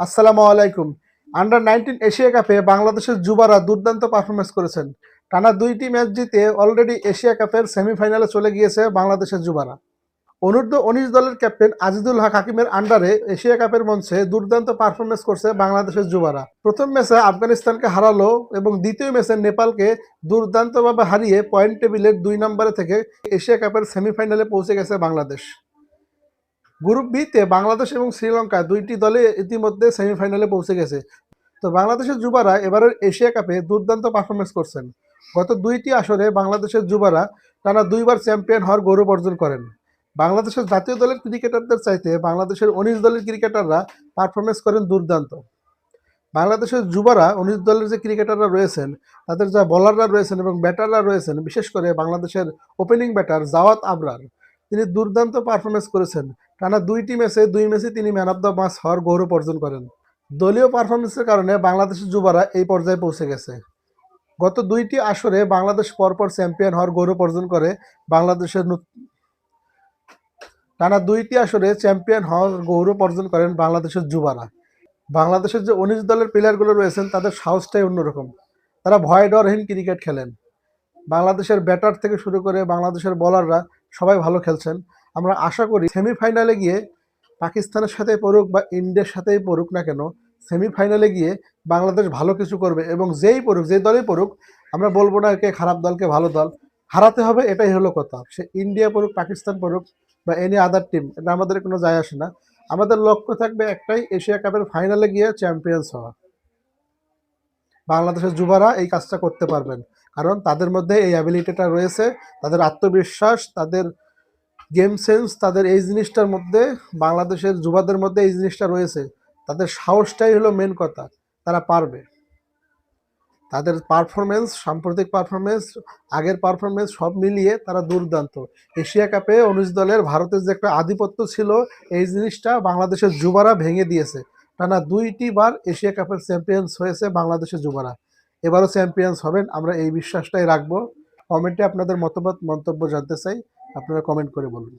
আসসালামু আলাইকুম। Under nineteen Asia কাপে বাংলাদেশের যুবারা দুর্দান্ত পারফরমেন্স করেছেন। টানা দুইটি ম্যাচ জিতে অলরেডি এশিয়া কাপের সেমিফাইনালে চলে গিয়েছে বাংলাদেশের যুবারা। অনূর্ধ্ব উনিশ দলের ক্যাপ্টেন আজিদুল হক হাকিমের আন্ডারে এশিয়া কাপের মঞ্চে দুর্দান্ত পারফরমেন্স করছে বাংলাদেশের যুবারা। প্রথম ম্যাচে আফগানিস্তানকে হারালো এবং দ্বিতীয় ম্যাচে নেপালকে দুর্দান্তভাবে হারিয়ে পয়েন্ট টেবিলের দুই নম্বরে থেকে এশিয়া কাপের সেমিফাইনালে পৌঁছে গেছে বাংলাদেশ। গ্রুপ বিতে বাংলাদেশ এবং শ্রীলঙ্কা দুইটি দলে ইতিমধ্যে সেমিফাইনালে পৌঁছে গেছে। তো বাংলাদেশের যুবারা এবারের এশিয়া কাপে দুর্দান্ত পারফরমেন্স করছেন। গত দুইটি আসরে বাংলাদেশের যুবারা টানা দুইবার চ্যাম্পিয়ন হওয়ার গৌরব অর্জন করেন। বাংলাদেশের জাতীয় দলের ক্রিকেটারদের চাইতে বাংলাদেশের উনিশ দলের ক্রিকেটাররা পারফরমেন্স করেন দুর্দান্ত। বাংলাদেশের যুবারা উনিশ দলের যে ক্রিকেটাররা রয়েছেন, তাদের যা বলাররা রয়েছেন এবং ব্যাটাররা রয়েছেন, বিশেষ করে বাংলাদেশের ওপেনিং ব্যাটার জাওয়াত আবরার, তিনি দুর্দান্ত পারফরমেন্স করেছেন। টানা দুইটি ম্যাচে দুই ম্যাচে তিনি ম্যান অফ দ্য ম্যাচ হওয়ার গৌরব অর্জন করেন। দলীয় পারফরমেন্সের কারণে বাংলাদেশের যুবারা এই পর্যায়ে পৌঁছে গেছে। গত দুইটি আসরে বাংলাদেশ পরপর চ্যাম্পিয়ন হওয়ার গৌরব অর্জন করে বাংলাদেশের টানা দুইটি আসরে চ্যাম্পিয়ন হওয়ার গৌরব অর্জন করেন বাংলাদেশের যুবারা। বাংলাদেশের যে উনিশ দলের প্লেয়ারগুলো রয়েছেন, তাদের সাহসটাই অন্যরকম। তারা ভয় ডরহীন ক্রিকেট খেলেন। বাংলাদেশের ব্যাটার থেকে শুরু করে বাংলাদেশের বলাররা সবাই ভালো খেলছেন। আমরা আশা করি সেমিফাইনালে গিয়ে পাকিস্তানের সাথে পড়ুক বা ইন্ডিয়ার সাথেই পড়ুক না কেন, সেমিফাইনালে গিয়ে বাংলাদেশ ভালো কিছু করবে এবং যেই পড়ুক যে দলেই পড়ুক, আমরা বলব না কে খারাপ দলকে ভালো দল। হারাতে হবে, এটাই হলো কথা। সে ইন্ডিয়া পড়ুক, পাকিস্তান পড়ুক বা এনি আদার টিম এটা আমাদের কোনো যায় আসে না। আমাদের লক্ষ্য থাকবে একটাই, এশিয়া কাপের ফাইনালে গিয়ে চ্যাম্পিয়ন্স হওয়া। বাংলাদেশের যুবারা এই কাজটা করতে পারবেন। কারণ তাদের মধ্যে এই অ্যাবিলিটিটা রয়েছে, তাদের আত্মবিশ্বাস, তাদের গেম সেন্স তাদের এই জিনিসটার মধ্যে, বাংলাদেশের যুবাদের মধ্যে এই জিনিসটা রয়েছে। তাদের সাহসটাই হলো মেন কথা, তারা পারবে। তাদের পারফরমেন্স সাম্প্রতিক পারফরমেন্স আগের পারফরমেন্স সব মিলিয়ে তারা দুর্দান্ত। এশিয়া কাপে উনিশ দলের ভারতের যে একটা আধিপত্য ছিল, এই জিনিসটা বাংলাদেশের যুবারা ভেঙে দিয়েছে। টানা দুইটি বার এশিয়া কাপের চ্যাম্পিয়ন্স হয়েছে বাংলাদেশের যুবারা। এবারও চ্যাম্পিয়ন্স হবেন, আমরা এই বিশ্বাসটাই রাখব। কমেন্টে আপনাদের মতামত, মন্তব্য জানতে চাই। আপনারা কমেন্ট করে বলুন।